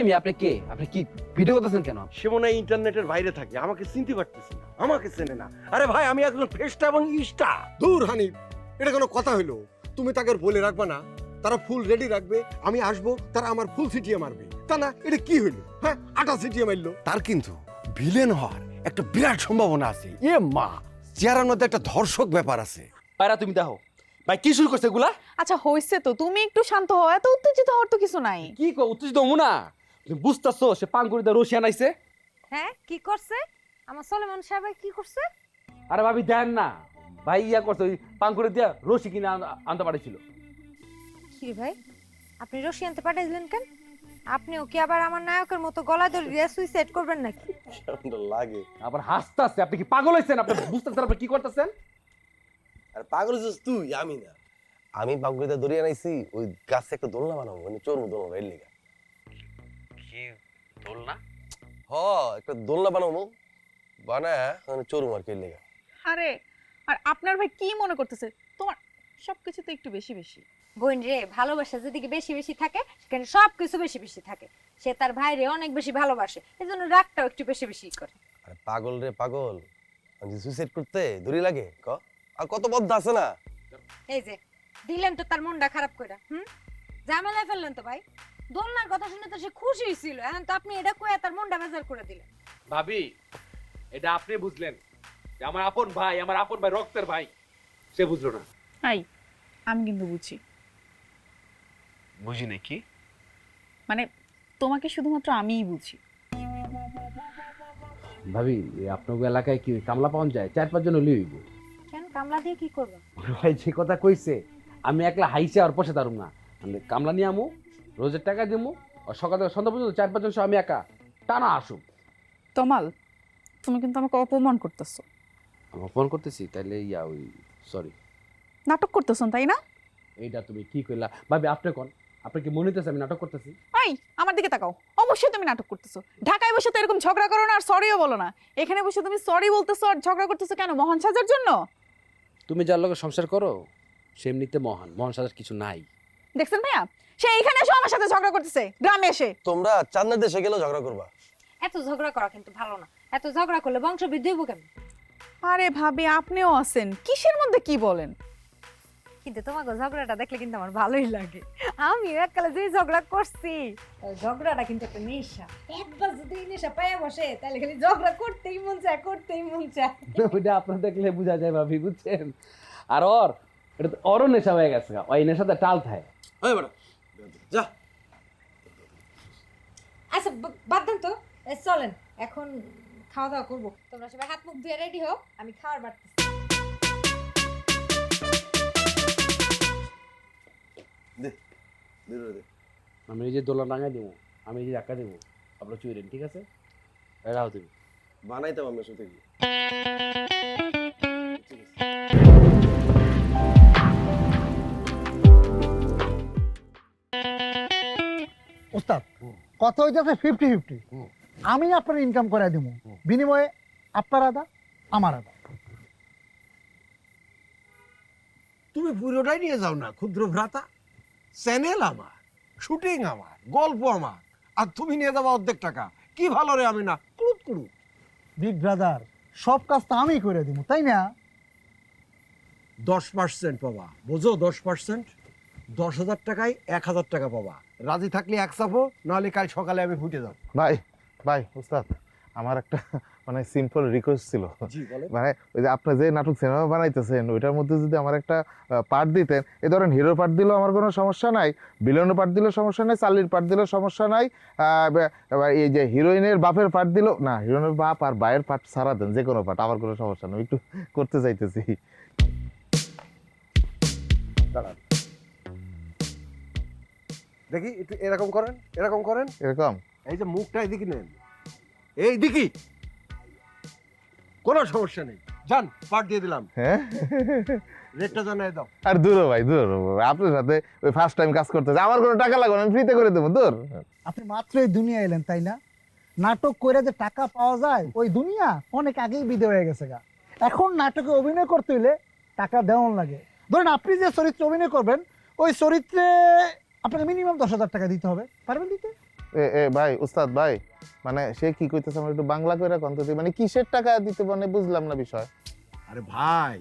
এই মি আপনি কে? আপনি কি ভিডিও করতেছেন কেন? সে মনে হয় ইন্টারনেটের বাইরে থাকে আমাকে চিনতে পারতেছে না আমাকে চেনে না। আরে ভাই আমি একজন ফেস্টা এবং ইস্টা। দূর হানিফ এটা কোনো কথা হইল। তুমি তাকে বলে রাখবা না। তারা ফুল রেডি রাখবে আমি আসব তারা আমার ফুল ছিটিয়ে মারবে। তা না এটা কি হইল? হ্যাঁ আটা ছিটিয়ে মারলো। তার কিন্তু ভিলেন হওয়ার একটা বিরাট সম্ভাবনা আছে। এ মা চেহারার মধ্যে একটা ধর্ষক ব্যাপার আছে। পায়রা তুমি দেখো। ভাই কি শুরু করছে এগুলা? আচ্ছা হইছে তো তুমি একটু শান্ত হও এত উত্তেজিত হওয়ার তো কিছু নাই। কি কো উত্তেজিত হমু না? তুমি বুঝতেছো সে পাঙ্গুড়িতে রশিয়া নাইছে হ্যাঁ কি করছে? আমার সলেমান সাহেব কি করছে? আরে ভাবি দেন না। ভাই ইয়া করছে ওই পাঙ্কুড়ি দিয়া রশি কিনে আন- আনতে পারেছিল কি ভাই? আপনি রশি আনতে পাঠাইলেন কেন? আপনিও কি আবার আমার নায়কের মতো গলা ধরে দিয়ে সুইসাইড করবেন নাকি? লাগে। আবার হাসতাছে আপনি কি পাগল হইছেন? আপনি বুঝতেছেন আপনি কি করতেছেন? আর পাগল হচ্ছিস তুই আমি না। আমি পাগলিতে দড়িয়ে আনাইছি ওই গাছে একটা দোলনা বানাবো মানে চোর দোলনা এর লিগা। কি দোল না হ একটা দোলনা বানাবো। বানায় মানে চোর আর কি লিগা। আরে আর আপনার ভাই কি মনে করতেছে? তোমার সবকিছু তো একটু বেশি বেশি। বোন রে ভালোবাসা যেদিকে বেশি বেশি থাকে সেখানে সব কিছু বেশি বেশি থাকে। সে তার ভাইরে অনেক বেশি ভালোবাসে এই জন্য রাগটাও একটু বেশি বেশি করে। আরে পাগল রে পাগল আমি সুইসাইড করতে দড়ি লাগে ক? আর কত বদ্ধ আছে না? এই যে দিলেন তো তার মনটা খারাপ করে হুম? ঝামেলায় ফেললেন তো ভাই। দোলনার কথা শুনে তো সে খুশি ছিল। এখন তো আপনি এটা কয়ে তার মনটা বেজার করে দিলেন। ভাবি এটা আপনি বুঝলেন যে আমার আপন ভাই আমার আপন ভাই রক্তের ভাই সে বুঝলো না। আই আমি কিন্তু বুঝি। বুঝি নাকি? মানে তোমাকে শুধুমাত্র আমিই বুঝি। ভাবি আপনার এলাকায় কি কামলা পাওয়া যায়? চার পাঁচ জন হইব। কেন কামলা দিয়ে কি করব? ভাই যে কথা কইছে আমি একলা হাইছে আর পয়সা দারুম না। আমি কামলা নিয়ে আমু রোজের টাকা দিমু আর সকাল থেকে সন্ধ্যা পর্যন্ত চার পাঁচজন সহ আমি একা। টানা আসুক। তমাল তুমি কিন্তু আমাকে অপমান করতেছো। আমি ফোন করতেছি? তাইলে ইয়া ওই সরি নাটক করতেছো তাই না? এইটা তুমি কি কইলা? ভাবি আপনি কোন? আপনি কি মনে হইতেছে আমি নাটক করতেছি? আই আমার দিকে তাকাও। অবশ্যই তুমি নাটক করতেছো। ঢাকায় বসে তো এরকম ঝগড়া করো না আর সরিও বলো না। এখানে বসে তুমি সরি বলতেছো আর ঝগড়া করতেছো কেন? মহান সাজার জন্য? তুমি যার লগে সংসার করো সে এমনিতে মহান। মহান সাজার কিছু নাই। দেখছেন ভাইয়া? সে এখানে এসে আমার সাথে ঝগড়া করতেছে গ্রামে এসে। তোমরা চাঁদের দেশে গেলেও ঝগড়া করবা। এত ঝগড়া করা কিন্তু ভালো না। এত ঝগড়া করলে বংশ বৃদ্ধি হইব কেন আরে ভাবি আপনিও আছেন। কিসের মধ্যে কি বলেন? কিন্তু তোমাকে ঝগড়াটা দেখলে কিন্তু আমার ভালোই লাগে। আমি এককালে যে ঝগড়া করছি ওই ঝগড়াটা কিন্তু একটা নেশা। একবার যদি নেশা পাইয়া বসে তাহলে খালি ঝগড়া করতেই মন চায় করতেই মন চায়। ওইটা আপনার দেখলে বোঝা যায় ভাবি বুঝছেন? আর ওর এটা তো নেশা হয়ে গেছে। ওই নেশাতে টাল থাকে ওই বেটা যা। আচ্ছা বাদ দেন তো। চলেন এখন খাওয়া দাওয়া করব। তোমরা সবাই হাত মুখ ধুয়ে রেডি হও আমি খাওয়ার বাড়তেছি। দে দে দে। আমি এই যে দোলা টাঙাই দেবো আমি এই যে একা দেবো আপনার চুইরেন ঠিক আছে? এরাও তুমি। বানাইতাম আমরা সাথে গিয়ে ওস্তাদ কথা হইতেছে ফিফটি ফিফটি আমি আপনার ইনকাম করে দিব বিনিময়ে আপনার আদা আমার আদা। তুমি পুরোটাই নিয়ে যাও না ক্ষুদ্র ভ্রাতা। চ্যানেল আমার শুটিং আমার গল্প আমার। আর তুমি নিয়ে যাব অর্ধেক টাকা। কি ভালো রে আমি না কুড়ুত কুড়ুত। বিগ ব্রাদার সব কাজ তো আমি করে দিব তাই না? দশ পার্সেন্ট পাবা। বোঝো দশ পার্সেন্ট দশ হাজার টাকায় এক হাজার টাকা পাবা। রাজি থাকলে এক চাপো নাহলে কাল সকালে আমি ফুটে যাব। ভাই ভাই উস্তাদ আমার একটা মানে সিম্পল রিকোয়েস্ট ছিল। মানে ওই যে আপনি যে নাটক সিনেমা বানাইতেছেন ওইটার মধ্যে যদি আমার একটা পার্ট দিতেন এ ধরেন হিরো পার্ট দিলেও আমার কোনো সমস্যা নাই বিলনের পার্ট দিলেও সমস্যা নাই চার্লির পার্ট দিলেও সমস্যা নাই এই যে হিরোইনের বাপের পার্ট দিলেও না হিরোইনের বাপ আর বায়ের পার্ট ছাড়া দেন যে কোনো পার্ট আমার কোনো সমস্যা নেই একটু করতে চাইতেছি। দেখি একটু এরকম করেন এরকম করেন। এরকম? এই যে মুখটা এদিকে নেন। এই দিকে। কোনো সমস্যা নেই। যান পাঠ দিয়ে দিলাম। হ্যাঁ? রেটটা জানাই দাও। আর দূর ভাই দূর আপনার সাথে ওই ফার্স্ট টাইম কাজ করতেছে আমার কোনো টাকা লাগবে না আমি ফ্রিতে করে দেবো দূর। আপনি মাত্র এই দুনিয়া এলেন তাই না? নাটক করে যে টাকা পাওয়া যায় ওই দুনিয়া অনেক আগেই বিদে হয়ে গেছে গা। এখন নাটকে অভিনয় করতে হইলে টাকা দেওয়ান লাগে। ধরুন আপনি যে চরিত্রে অভিনয় করবেন ওই চরিত্রে আপনাকে মিনিমাম দশ হাজার টাকা দিতে হবে। পারবেন দিতে? এ এ ভাই উস্তাদ ভাই মানে সে কি কইতেছে আমার একটু বাংলা করে কন্ত মানে কিসের টাকা দিতে মানে বুঝলাম না বিষয়। আরে ভাই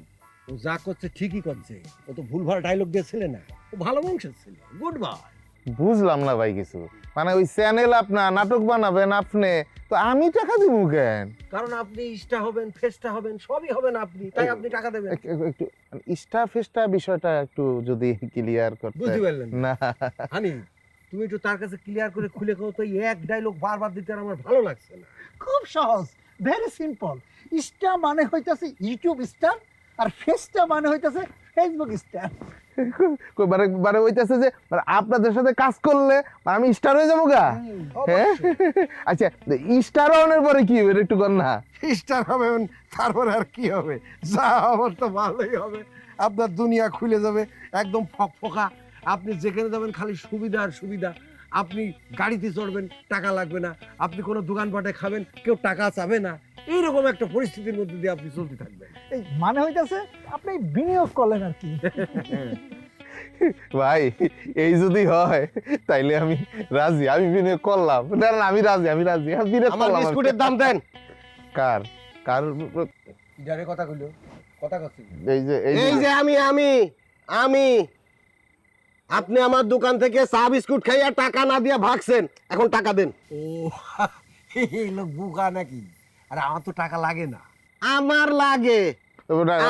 ও যা করছে ঠিকই করছে। ও তো ভুলভাল ডায়লগ দিয়েছিলে না। ও ভালো মানুষের ছিল গুড বাই বুঝলাম না ভাই কিছু। মানে ওই চ্যানেল আপনার নাটক বানাবেন আপনি তো আমি টাকা দিব কেন? কারণ আপনি ইস্টা হবেন ফেস্টা হবেন সবই হবেন আপনি তাই আপনি টাকা দেবেন। এক- এক- একটু ইস্টা ফেস্টা বিষয়টা একটু যদি ক্লিয়ার করতে। বুঝতে পারলেন? না। হানি তুমি একটু তার কাছে ক্লিয়ার করে খুলে খাও তো এক ডায়লগ বারবার দিতে আমার ভালো লাগছে না। খুব সহজ ভেরি সিম্পল স্টার মানে হইতাছে ইউটিউব স্টার আর ফেস্টা মানে হইতাছে ফেসবুক স্টার কই মানে মানে হইতাছে যে মানে আপনাদের সাথে কাজ করলে মানে আমি স্টার হয়ে যাব গা। হ্যাঁ? আচ্ছা স্টার হওয়ার পরে কি হবে? একটু কর না। স্টার হবেন তারপরে আর কি হবে? যা হবার তো ভালোই হবে। আপনার দুনিয়া খুলে যাবে একদম ফকফকা। আপনি যেখানে যাবেন খালি সুবিধা আর সুবিধা। আপনি গাড়িতে চড়বেন টাকা লাগবে না। আপনি কোনো দোকানপাটে খাবেন কেউ টাকা চাবে না। এইরকম একটা পরিস্থিতির মধ্যে দিয়ে আপনি চলতে থাকবেন। এই মানে হইতাছে আপনি বিনিয়োগ করলেন আর কি। ভাই এই যদি হয় তাইলে আমি রাজি আমি বিনিয়োগ করলাম। না না, আমি রাজি আমি রাজি আমি বিনিয়োগ আমার করলাম বিস্কুটের দাম দেন। কার? কার? ইডারে কথা কইলো কথা কচ্ছি এই যে এই এই যে যে আমি আমি আমি আপনি আমার দোকান থেকে চা বিস্কুট খাইয়া টাকা না দিয়ে ভাগছেন এখন টাকা দেন। ও এই লোক বুকা নাকি? আরে আমার তো টাকা লাগে না। আমার লাগে।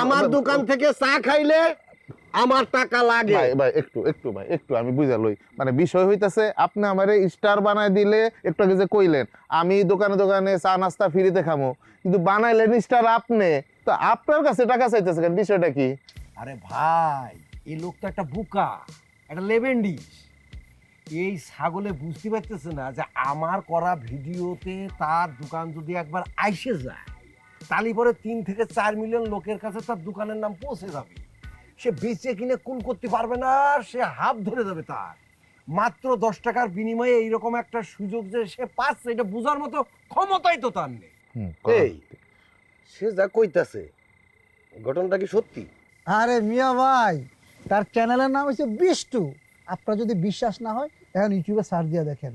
আমার দোকান থেকে চা খাইলে আমার টাকা লাগে। ভাই ভাই একটু একটু ভাই একটু আমি বুঝা লই। মানে বিষয় হইতাছে আপনি আমারে স্টার বানায় দিলে একটু আগে যে কইলেন আমি দোকানে দোকানে চা নাস্তা ফ্রিতে খামো। কিন্তু বানাইলেন স্টার আপনি তো আপনার কাছে টাকা চাইতেছে কেন? বিষয়টা কি? আরে ভাই এই লোকটা একটা বুকা একটা লেভেন্ডিস। এই ছাগলে বুঝতে পারতেছে না যে আমার করা ভিডিওতে তার দোকান যদি একবার আইসে যায় তাহলে পরে তিন থেকে চার মিলিয়ন লোকের কাছে তার দোকানের নাম পৌঁছে যাবে। সে বেচে কিনে কুল করতে পারবে না সে হাফ ধরে যাবে তার। মাত্র দশ টাকার বিনিময়ে এইরকম একটা সুযোগ যে সে পাচ্ছে এটা বোঝার মতো ক্ষমতাই তো তার নেই। এই সে যা কইতাছে ঘটনাটা কি সত্যি? আরে মিয়া ভাই তার চ্যানেলের নাম হচ্ছে বিষ্টু। আপনার যদি বিশ্বাস না হয় এখন ইউটিউবে সার্চ দিয়ে দেখেন।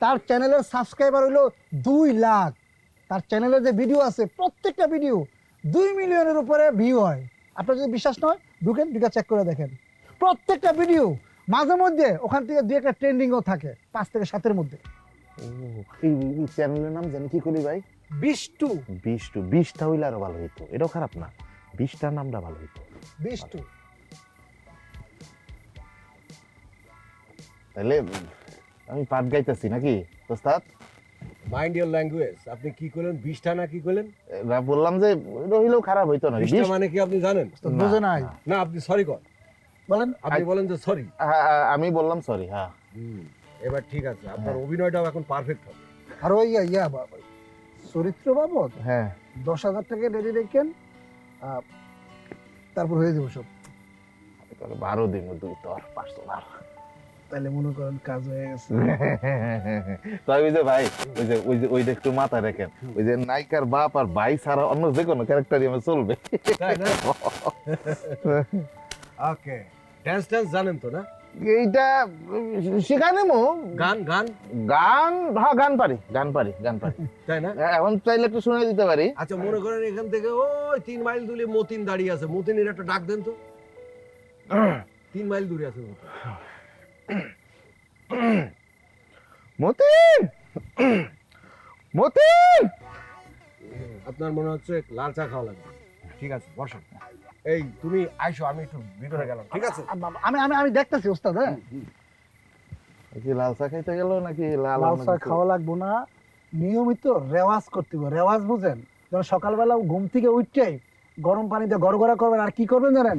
তার চ্যানেলের সাবস্ক্রাইবার হলো দুই লাখ। তার চ্যানেলের যে ভিডিও আছে প্রত্যেকটা ভিডিও দুই মিলিয়নের উপরে ভিউ হয়। আপনার যদি বিশ্বাস না হয় ঢুকেন ঢুকে চেক করে দেখেন। প্রত্যেকটা ভিডিও মাঝে মধ্যে ওখান থেকে দুই একটা ট্রেন্ডিংও থাকে পাঁচ থেকে সাতের মধ্যে। এই চ্যানেলের নাম জানি কি করি ভাই? বিষ্টু বিশটু বিশটা হইলে আরও ভালো হইতো। এটাও খারাপ না। বিশটার নামটা ভালো হইতো। বিষ্টু তাহলে আমি পাট গাইতেছি নাকি ওস্তাদ? মাইন্ড ইওর ল্যাঙ্গুয়েজ আপনি কি করলেন? বিশটা না কি করলেন? বললাম যে রহিলেও খারাপ হইতো না বিশটা মানে কি আপনি জানেন? বুঝে নাই। না আপনি সরি কর। বলেন। আপনি বলেন যে সরি হ্যাঁ, হ্যাঁ, আমি বললাম সরি হ্যাঁ। এবার ঠিক আছে। আপনার অভিনয়টাও এখন পারফেক্ট হবে। আর ওই ইয়া- ইয়া চরিত্র বাবদ হ্যাঁ। দশ হাজার টাকা রেডি রেখেন তারপর হয়ে যাব সব। বারো দিন দুই তোর পাঁচশো বার তাহলে মনে করেন কাজ হয়ে গেছে। তাই ওই যে ভাই ওই যে ওই যে ওইটা একটু মাথায় রাখেন ওই যে নায়িকার বাপ আর ভাই ছাড়া অন্য যে কোনো ক্যারেক্টারই আমার চলবে। ওকে ড্যান্স ড্যান্স জানেন তো না? এইটা শেখায় নেব গান গান? গান হ্যাঁ গান পারি গান পারি গান পারি। তাই না? এখন চাইলে একটু শুনে দিতে পারি। আচ্ছা মনে করেন এখান থেকে ওই তিন মাইল দূরে মতিন দাঁড়িয়ে আছে। মতিনের একটা ডাক দেন তো। তিন মাইল দূরে আছে মতিন। মতিন! মতিন! আপনার মনে হচ্ছে লাল চা খাওয়া লাগবে। ঠিক আছে বসেন। এই তুমি আইসো আমি একটু ভিতরে গেলাম ঠিক আছে? আমি আমি আমি দেখতেছি ওস্তাদ হ্যাঁ? কি লাল চা খাইতে গেল নাকি লাল লাল চা খাওয়া লাগবো না নিয়মিত রেওয়াজ করতে হবে। রেওয়াজ বুঝেন যেমন সকালবেলা ঘুম থেকে উঠছেই গরম পানিতে গড়গড়া করবেন আর কি করবেন জানেন?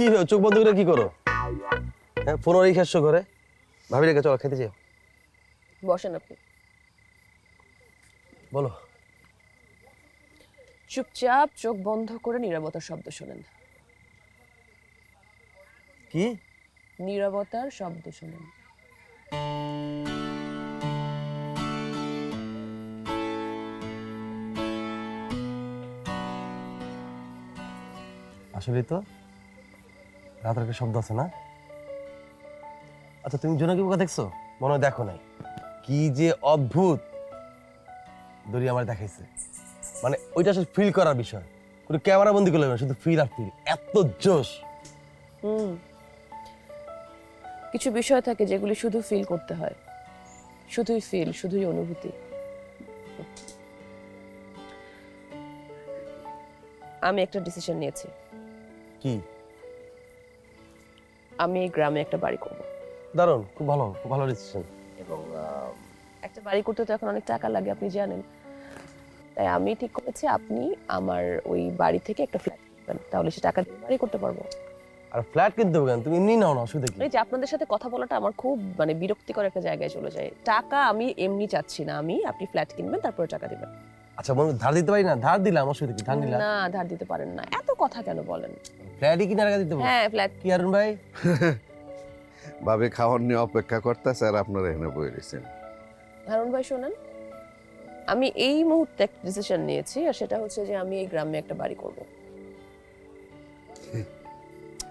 কি চোখ বন্ধ করে কি করো? হ্যাঁ পনেরো রিখাস্য করে ভাবি রেখে চলো খেতে যাও বসেন আপনি। বলো। চুপচাপ চোখ বন্ধ করে নীরবতার শব্দ শোনেন। কি? নীরবতার শব্দ শোনেন। আসলে তো রাতের একটা শব্দ আছে না? আচ্ছা তুমি জোনাকি পোকা দেখছ? মনে হয় দেখো নাই। কি যে অদ্ভুত! দড়ি আমার দেখাইছে। মানে ওইটা আসলে ফিল করার বিষয়। কোনো ক্যামেরা বন্দি করলে না, শুধু ফিল আর ফিল এত জোশ! হুম। কিছু বিষয় থাকে যেগুলি শুধু ফিল করতে হয়। শুধুই ফিল শুধুই অনুভূতি। আমি একটা ডিসিশন নিয়েছি। কি? আমি গ্রামে একটা বাড়ি করব। দারুণ খুব ভালো খুব ভালো ডিসিশন এবং একটা বাড়ি করতে তো এখন অনেক টাকা লাগে আপনি জানেন। তাই আমি ঠিক করেছি আপনি আমার ওই বাড়ি থেকে একটা ফ্ল্যাট কিনবেন। তাহলে সে টাকা দিয়ে বাড়ি করতে পারব। আর ফ্ল্যাট কিনতে হবে কেন? তুমি এমনি নাও না অসুবিধা কি? এই যে আপনাদের সাথে কথা বলাটা আমার খুব মানে বিরক্তিকর একটা জায়গায় চলে যায়। টাকা আমি এমনি চাচ্ছি না আমি আপনি ফ্ল্যাট কিনবেন তারপরে টাকা দিবেন। আচ্ছা বন্ধু ধার দিতে পারি না? ধার দিলাম অসুবিধা কি? ধার দিলাম না ধার দিতে পারেন না। এত কথা কেন বলেন? ফ্ল্যাটই কিনে টাকা দিতে হ্যাঁ ফ্ল্যাট কি আরুন ভাই? ভাবে খাওয়ার নিয়ে অপেক্ষা করতেছে আর আপনারা এখানে বয়ে রয়েছেন। হারুন ভাই শোনেন আমি এই মুহূর্তে একটা ডিসিশন নিয়েছি আর সেটা হচ্ছে যে আমি এই গ্রামে একটা বাড়ি করব।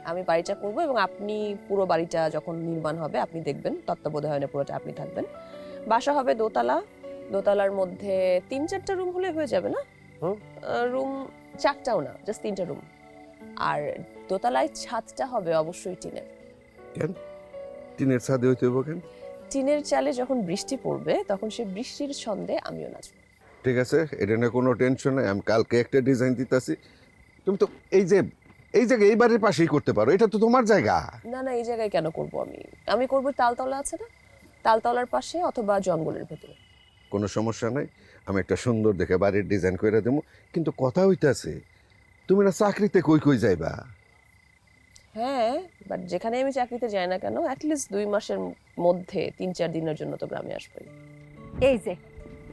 আমি বাড়িটা করব এবং আপনি পুরো বাড়িটা যখন নির্মাণ হবে আপনি দেখবেন তত্ত্বাবধায়নে পুরোটা আপনি থাকবেন। বাসা হবে দোতলা দোতলার মধ্যে তিন চারটা রুম হলে হয়ে যাবে না? রুম চারটাও না জাস্ট তিনটা রুম আর দোতলায় ছাদটা হবে অবশ্যই টিনের। কেন? টিনের ছাদে হইতে হইব কেন? টিনের চালে যখন বৃষ্টি পড়বে তখন সে বৃষ্টির ছন্দে আমিও নাচবো। ঠিক আছে এটা নিয়ে কোনো টেনশন নেই আমি কালকে একটা ডিজাইন দিতেছি। তুমি তো এই যে এই জায়গায় এই বাড়ির পাশেই করতে পারো এটা তো তোমার জায়গা। না না এই জায়গায় কেন করব আমি? আমি করব তালতলা আছে না? তালতলার পাশে অথবা জঙ্গলের ভেতরে। কোনো সমস্যা নাই আমি একটা সুন্দর দেখে বাড়ির ডিজাইন করে দেবো। কিন্তু কথা হইতাছে তুমি না চাকরিতে কই কই যাইবা? হ্যাঁ বাট যেখানে আমি চাকরিতে যাই না কেন অ্যাটলিস্ট দুই মাসের মধ্যে তিন চার দিনের জন্য তো গ্রামে আসবোই। এই যে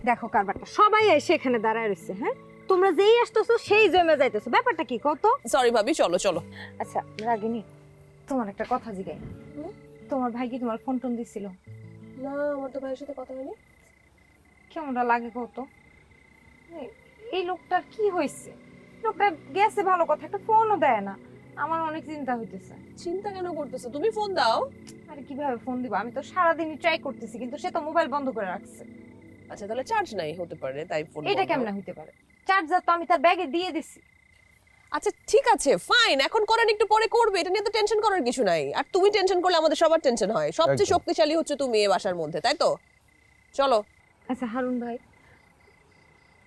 দেখো কারবারটা সবাই এসে এখানে দাঁড়ায় রয়েছে হ্যাঁ? তোমরা যেই আসতেছো সেই জমে যাইতেছো ব্যাপারটা কি কত? সরি ভাবি চলো চলো। আচ্ছা রাগিনী তোমার একটা কথা জিগাই। তোমার ভাই কি তোমার ফোন টোন দিছিল? না আমার তো ভাইয়ের সাথে কথা হয়নি। কেমনটা লাগে কত? এই- এই লোকটার কি হয়েছে? লোকটা গেছে ভালো কথা একটা ফোনও দেয় না। আমার অনেক চিন্তা হইতেছে। চিন্তা কেন করতেছো? তুমি ফোন দাও। আরে কীভাবে ফোন দিব? আমি তো সারাদিনই ট্রাই করতেছি কিন্তু সে তো মোবাইল বন্ধ করে রাখছে। আচ্ছা তাহলে চার্জ নাই হতে পারে তাই ফোন এটা কেমনে হইতে পারে? চার্জার তো আমি তার ব্যাগে দিয়ে দিছি। আচ্ছা ঠিক আছে ফাইন এখন করেন একটু পরে করবে এটা নিয়ে তো টেনশন করার কিছু নাই। আর তুমি টেনশন করলে আমাদের সবার টেনশন হয়। সবচেয়ে শক্তিশালী হচ্ছে তুমি এ বাসার মধ্যে তাই তো? চলো। আচ্ছা হারুন ভাই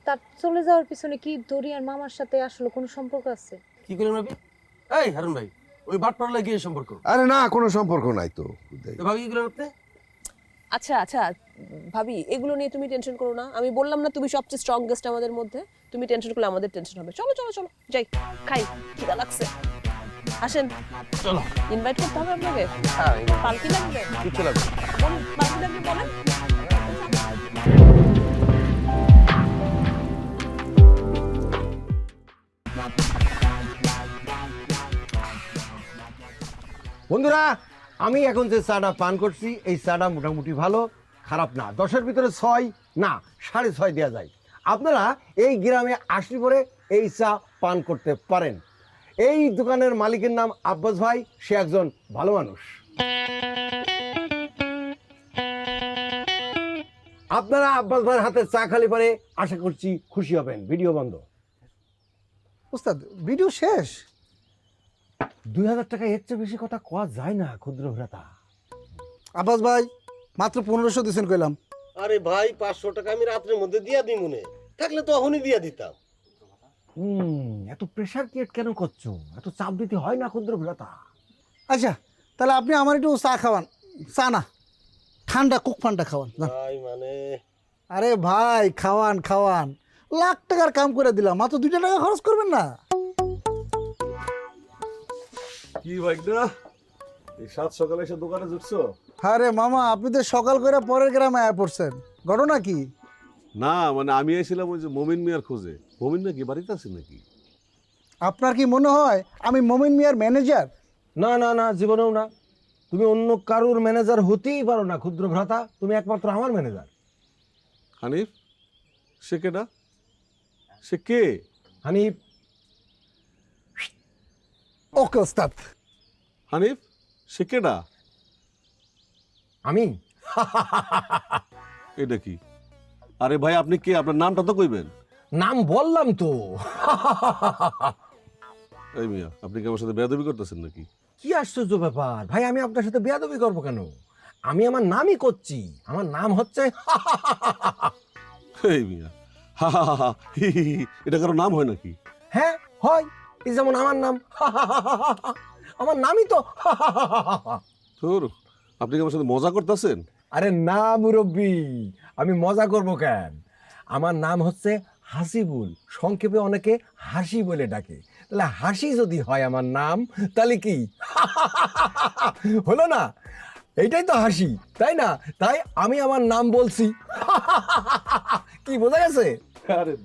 তার চলে যাওয়ার পিছনে কি দরিয়ার মামার সাথে আসলে কোনো সম্পর্ক আছে? কি করলেন ভাবি এই হারুন ভাই ওই বাট পাড়লা গিয়ে সম্পর্ক? আরে না কোনো সম্পর্ক নাই তো তো ভাবি কি করলেন আপনি? আচ্ছা আচ্ছা ভাবি এগুলো নিয়ে তুমি টেনশন করো না। আমি বললাম না তুমি সবচেয়ে স্ট্রংগেস্ট আমাদের মধ্যে। তুমি টেনশন করলে আমাদের টেনশন হবে। চলো চলো চলো যাই খাই খিদা লাগছে। আসেন চলো। ইনভাইট করতে হবে আপনাকে? হ্যাঁ পালকি লাগবে? কিচ্ছু লাগবে পালকি লাগবে বলেন। বন্ধুরা, আমি এখন যে চাটা পান করছি, এই চাটা মোটামুটি ভালো, খারাপ না। দশের ভিতরে ছয়, না, সাড়ে ছয় দেওয়া যায়। আপনারা এই গ্রামে আসলে পরে এই চা পান করতে পারেন। এই দোকানের মালিকের নাম আব্বাস ভাই, সে একজন ভালো মানুষ। আপনারা আব্বাস ভাইয়ের হাতে চা খালি পরে আশা করছি খুশি হবেন। ভিডিও বন্ধ। উস্তাদ ভিডিও শেষ? দুই হাজার টাকা এর চেয়ে বেশি কথা কওয়া যায় না ক্ষুদ্র ভ্রাতা। আব্বাস ভাই মাত্র পনেরোশো দিয়েছেন কইলাম। আরে ভাই পাঁচশো টাকা আমি রাত্রের মধ্যে দিয়া দিই মনে। থাকলে তো এখনই দিয়া দিতাম। হুম এত প্রেশার ক্রিয়েট কেন করছ? এত চাপ দিতে হয় না ক্ষুদ্র ভ্রাতা। আচ্ছা তাহলে আপনি আমার একটু চা খাওয়ান। চা না ঠান্ডা কুক ফান্ডা খাওয়ান যান। ভাই মানে আরে ভাই খাওয়ান খাওয়ান। লাখ টাকার কাম করে দিলাম মাত্র দুইটা টাকা খরচ করবেন না? কি ভাইকটা এই সাত সকালে এসে দোকানে ঢুকছো আরে মামা আপনি তো সকাল করে পরের গ্রামে আয়া পড়ছেন। ঘটনা কি? না মানে আমি এসেছিলাম ওই যে মমিন মিয়ার খোঁজে। মমিন নাকি বাড়িতে আছে নাকি? আপনার কি মনে হয় আমি মমিন মিয়ার ম্যানেজার না না না জীবনেও না। তুমি অন্য কারুর ম্যানেজার হতেই পারো না ক্ষুদ্র ভ্রাতা। তুমি একমাত্র আমার ম্যানেজার হানিফ সে কেডা? সে কে? হানিফ? ওকে ওস্তাদ। হানিফ সে কেডা? আমি? এটা কি? আরে ভাই আপনি কে? আপনার নামটা তো কইবেন। নাম বললাম তো। এই মিয়া আপনি কি আমার সাথে বেয়াদবি করতেছেন নাকি? কি আশ্চর্য ব্যাপার। ভাই আমি আপনার সাথে বেয়াদবি করব কেন? আমি আমার নামই করছি। আমার নাম হচ্ছে এই মিয়া হা হা হা হা, হি, হি, হি। এটা কারও নাম হয় নাকি হ্যাঁ হয় এই যেমন আমার নাম আমার নামই তো তোর আপনি কি আমার সাথে মজা করতেছেন আরে না মুরব্বী আমি মজা করব কেন আমার নাম হচ্ছে হাসিবুল সংক্ষেপে অনেকে হাসি বলে ডাকে তাহলে হাসি যদি হয় আমার নাম তাহলে কি হলো না এইটাই তো হাসি তাই না তাই আমি আমার নাম বলছি কি বোঝা গেছে আরে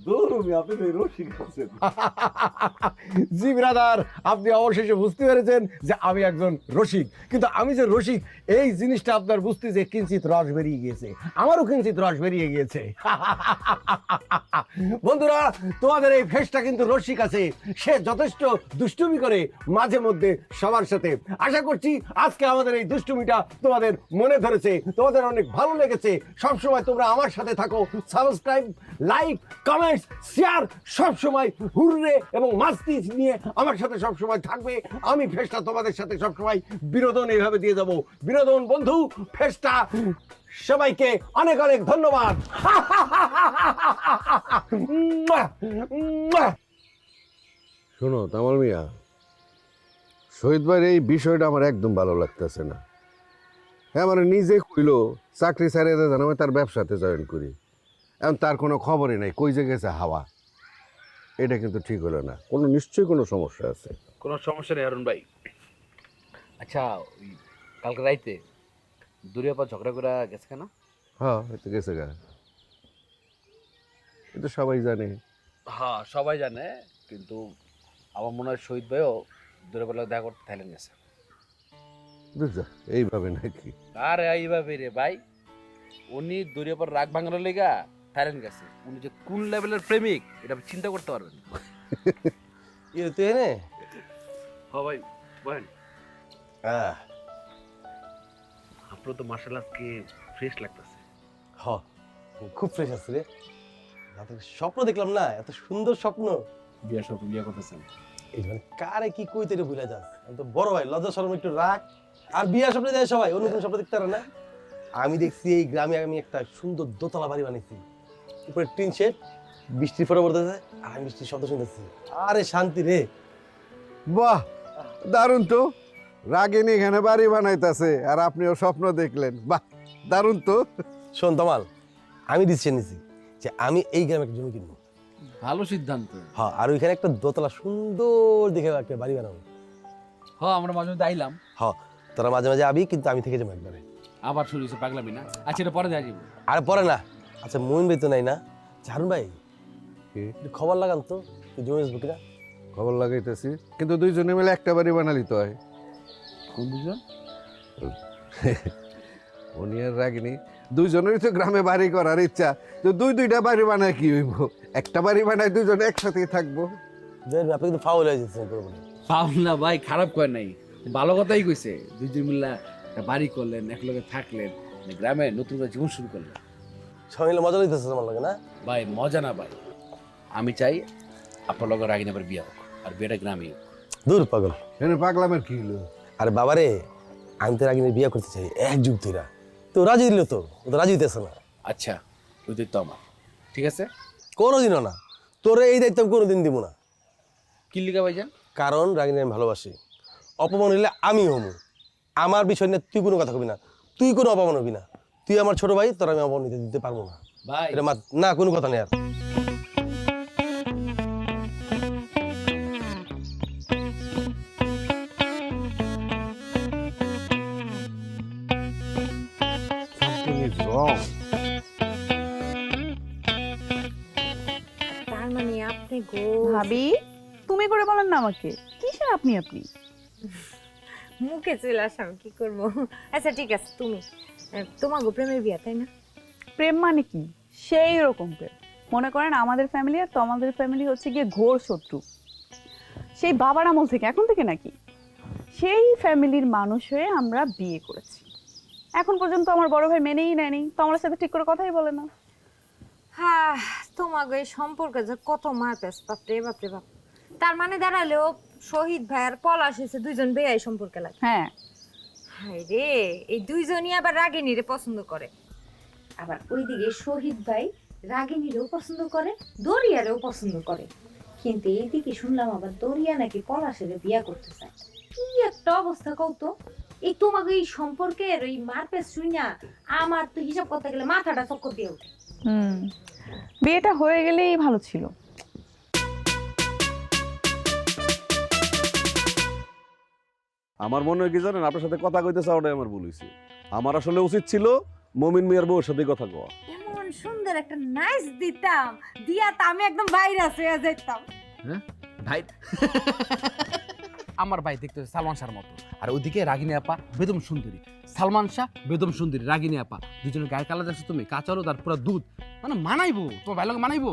আপনি রসিক আছেন। জি ব্রাদার আপনি অবশেষে বুঝতে পেরেছেন যে আমি একজন রসিক। কিন্তু আমি যে রসিক, এই জিনিসটা আপনার বুঝতে যে কিঞ্চিত রস বেরিয়ে গিয়েছে। আমারও কিঞ্চিত রস বেরিয়ে গিয়েছে। বন্ধুরা, তোমাদের এই ফেসটা কিন্তু রসিক আছে। সে যথেষ্ট দুষ্টুমি করে মাঝে মধ্যে সবার সাথে। আশা করছি আজকে আমাদের এই দুষ্টুমিটা তোমাদের মনে ধরেছে। তোমাদের অনেক ভালো লেগেছে। সবসময় তোমরা আমার সাথে থাকো। সাবস্ক্রাইব লাইক কমেন্টস শেয়ার সবসময় হুররে এবং মাস্তি নিয়ে আমার সাথে সবসময় থাকবে। আমি ফেসটা তোমাদের সাথে সবসময় বিনোদন এইভাবে দিয়ে যাব বিনোদন বন্ধু, ফেসটা, সবাইকে অনেক অনেক ধন্যবাদ। শোনো তামাল মিয়া, শহীদ ভাইয়ের এই বিষয়টা আমার একদম ভালো লাগতেছে না। হ্যাঁ মানে নিজে কইল, চাকরি ছাড়িয়ে দেয় আমি তার ব্যবসাতে জয়েন করি। এখন তার কোনো খবরই নাই কই যে গেছে হাওয়া? এটা কিন্তু ঠিক হলো না। কোনো নিশ্চয়ই কোনো সমস্যা আছে। কোনো সমস্যা নেই অরুণ ভাই। আচ্ছা ওই কালকে রাইতে দূরে পর ঝগড়া করে গেছে কেন? হ্যাঁ হয়তো গেছে গা। এটা সবাই জানে। হ্যাঁ সবাই জানে কিন্তু আমার মনে হয় শহীদ ভাইও দূরে বেলা দেখা করতে থাইল্যান্ড গেছে। বুঝছ এইভাবে নাকি? আরে এইভাবে রে ভাই। উনি দূরে পর রাগ ভাঙানোর লেগা থাইল্যান্ড গেছে। উনি যে কোন লেভেলের প্রেমিক এটা আপনি চিন্তা করতে পারবেন না। ইয়ে তুই এনে হ্যাঁ ভাই বলেন। হ্যাঁ। আপনার তো মার্শাল আজকে ফ্রেশ লাগতেছে। হ খুব ফ্রেশ আছে রে। রাতে স্বপ্ন দেখলাম না এত সুন্দর স্বপ্ন। বিয়া সব বিয়া করতেছেন? এই মানে কারে কি কইতে রে ভুলে যাস। আমি তো বড় ভাই লজ্জা শরম একটু রাখ। আর বিয়া স্বপ্নে যায় সবাই অন্য কোনো স্বপ্ন দেখতে পারে না। আমি দেখছি এই গ্রামে আমি একটা সুন্দর দোতলা বাড়ি বানিয়েছি উপরে টিন শেড বৃষ্টির ফোটা পড়তেছে আর আমি বৃষ্টির শব্দ শুনতেছি। আরে শান্তি রে। বাহ দারুণ তো। রাগিনী এখানে বাড়ি বানাইতেছে আর আপনিও স্বপ্ন দেখলেন। বাহ দারুণ তো। শোন তমাল আমি ডিসিশন নিছি যে আমি এই গ্রামে একটা জমি কিনবো। ভালো সিদ্ধান্ত। হ্যাঁ আর ওইখানে একটা দোতলা সুন্দর দেখে একটা বাড়ি বানাবো। হ্যাঁ আমরা মাঝে মাঝে আইলাম। হ্যাঁ তোরা মাঝে মাঝে আবি কিন্তু আমি থেকে যাব একবারে। আবার শুরু হয়েছে পাগলামি না? আচ্ছা এটা পরে দেখা যাব। আর পরে না। আচ্ছা মইন ভাই তো নাই না? ঝারুন ভাই কি? একটু খবর লাগান তো তুই জমি বুটিকা খবর লাগাইতেছি। কিন্তু দুইজনে মিলে একটা বাড়ি বানালি তো হয় কোন দুজন উনি আর রাগিনী। দুইজনেরই তো গ্রামে বাড়ি করার ইচ্ছা। তো দুই দুইটা বাড়ি বানায় কি হইব? একটা বাড়ি বানায় দুইজনে একসাথেই থাকব। দেখবেন আপনি কিন্তু ফাউল হয়ে যাচ্ছেন পুরো পাউল না ভাই খারাপ করে নাই। ভালো কথাই কইছে। দুইজন মিল্লা একটা বাড়ি করলেন একলগে থাকলেন মানে গ্রামে নতুন করে জীবন শুরু করলেন। সবাই মিলে মজা লইতেছে আমার লাগে না? ভাই মজা না ভাই। আমি চাই আপনার লগে রাগিনী আবার বিয়া হোক আর বিয়েটা গ্রামে হোক দূর পাগল। এনে পাগলামের কি হলো? আরে বাবারে আমি তো আগে বিয়ে করতে চাই এক যুগ ধরে তো রাজি দিল তো ও তো রাজি দিতেছে না। আচ্ছা ওই তো আমার ঠিক আছে? কোনোদিনও না তোরে এই দায়িত্ব আমি কোনোদিন দিব না। কিল্লিকা ভাইজান? কারণ রাগিনী আমি ভালোবাসি। অপমান হইলে আমি হমু। আমার বিষয় নিয়ে তুই কোনো কথা কবি না তুই কোনো অপমান হবি না। তুই আমার ছোট ভাই তোর আমি অপমান নিতে দিতে পারব না। ভাই। এটা মা- না কোনো কথা নেই আর। Something is wrong. তার মানে আপনি গো ভাবি তুমি করে বলেন না আমাকে। কিসের আপনি আপনি? মুখে চলে আসা আমি কি করব? আচ্ছা ঠিক আছে তুমি। তোমার প্রেমের বিয়া তাই না? প্রেম মানে কি? সেই রকম প্রেম। মনে করেন আমাদের ফ্যামিলি আর তোমাদের ফ্যামিলি হচ্ছে গিয়ে ঘোর শত্রু। সেই বাবার আমল থেকে এখন থেকে নাকি? সেই ফ্যামিলির মানুষ হয়ে আমরা বিয়ে করেছি। এখন পর্যন্ত আমার বড় ভাই মেনেই নেয়নি। তো আমার সাথে ঠিক করে কথাই বলে না। হ্যাঁ তোমাকে এই সম্পর্কে যে কত মার পেস বাপরে বাপরে বাপ। তার মানে দাঁড়ালেও শহীদ ভাই আর পলাশ এসে দুইজন বেয়াই সম্পর্কে লাগে। হ্যাঁ। হায় রে, এই দুইজনই আবার রাগিনীরে পছন্দ করে। আবার ওইদিকে শহীদ ভাই রাগিনীরেও পছন্দ করে, দরিয়ারেও পছন্দ করে। কিন্তু এইদিকে শুনলাম আবার দরিয়া নাকি পলাশের বিয়া করতে চায়। কি একটা অবস্থা কৌত এই তোমাকে এই সম্পর্কের ওই মারপেস শুইনা, আমার তো হিসাব করতে গেলে মাথাটা চক্কর দিয়ে ওঠে। হুম, বিয়েটা হয়ে গেলেই ভালো ছিল। আমার মনে হয় কি জানেন আপনার সাথে কথা কইতে চাওয়াটাই আমার ভুল হয়েছে আমার আসলে উচিত ছিল মমিন মিয়ার বউর সাথে কথা কওয়া। এমন সুন্দর একটা নাইস দিতাম দিয়া তো আমি একদম ভাইরাস হয়ে যেতাম ভাই? আমার ভাই দেখতে সালমান শাহর মতো। আর ওইদিকে রাগিনী আপা বেদম সুন্দরী। সালমান শাহ বেদম সুন্দরী রাগিনী আপা। দুজনের গায়ের কালার যাচ্ছে তুমি? কাঁচারও তার পুরো দুধ। মানে মানাইবো তোমার ভাই লোক মানাইবো?